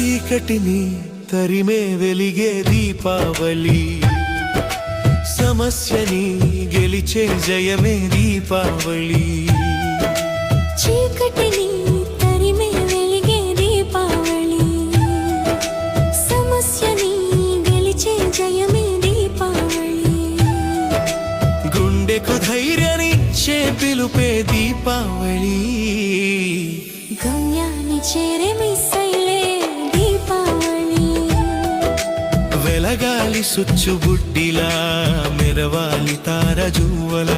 చీకటిని తరిమే వెలిగే దీపావళి. సమస్యని గెలిచే జయమే దీపావళి. గుండెకు ధైర్యాన్నిచ్చే పిలుపే దీపావళి. గమ్యాన్ని చేరే మిస్సైలే దీపావళి. వెలగాలి సుచ్చుబుడ్డిలా మెరవాలి తారజువ్వల